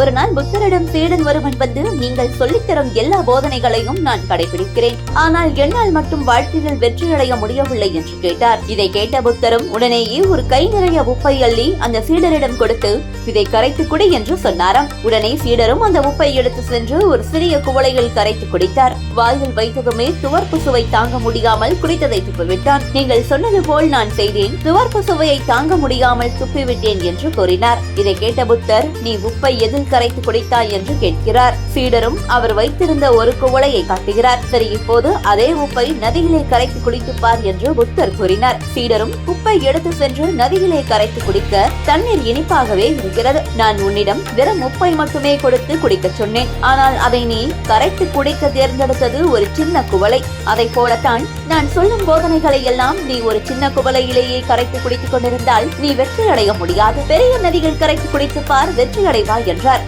ஒரு நாள் புத்தரிடம் சீடன் ஒருவன் வந்து நீங்கள் சொல்லித்தரும் எல்லா போதனைகளையும் நான் கடைபிடிக்கிறேன். ஆனால் என்னால் மட்டும் வாழ்க்கையில் வெற்றியடைய முடியவில்லை என்று கேட்டார். இதை கேட்ட புத்தரும் உடனேயே ஒரு கை நிறைய உப்பை அள்ளி அந்த சீடரிடம் கொடுத்து இதை கரைத்து குடி என்று சொன்னாராம். உடனே சீடரும் அந்த உப்பை எடுத்து சென்று ஒரு சிறிய குவளையில் கரைத்து குடித்தார். வாயில் வைத்ததுமே துவர்ப்பு சுவை தாங்க முடியாமல் குடித்ததை துப்பிவிட்டான். நீங்கள் சொன்னது போல் நான் செய்தேன். துவர்ப்பு சுவையை தாங்க முடியாமல் துப்பிவிட்டேன் என்று கூறினார். இதை கேட்ட புத்தர் நீ உப்பை எதில் கரைத்து குடித்தாய் என்று கேட்கிறார். சீடரும் அவர் வைத்திருந்த ஒரு குவளையை காட்டுகிறார். சரி இப்போது அதே உப்பை நதியிலே கரைத்து குடித்துப்பார் என்று புத்தர் கூறினார். சீடரும் உப்பை எடுத்து சென்று நதியிலே கரைத்து குடிக்க தண்ணீர் இனிப்பாகவே இருக்கிறது. நான் உன்னிடம் வெறும் உப்பை மட்டுமே கொடுத்து குடிக்க சொன்னேன். ஆனால் அதை நீ கரைத்து குடிக்க தேர்ந்தெடுத்தது ஒரு சின்ன குவளை. அதை போலத்தான் நான் சொல்லும் போதனைகளை எல்லாம் நீ ஒரு சின்ன குவளையிலேயே கரைத்து குடித்துக் கொண்டிருந்தால் நீ வெற்றி அடைய முடியாது. பெரிய நதிகள் கரைத்து குடித்து பார் வெற்றி அடைவாய் என்றார்.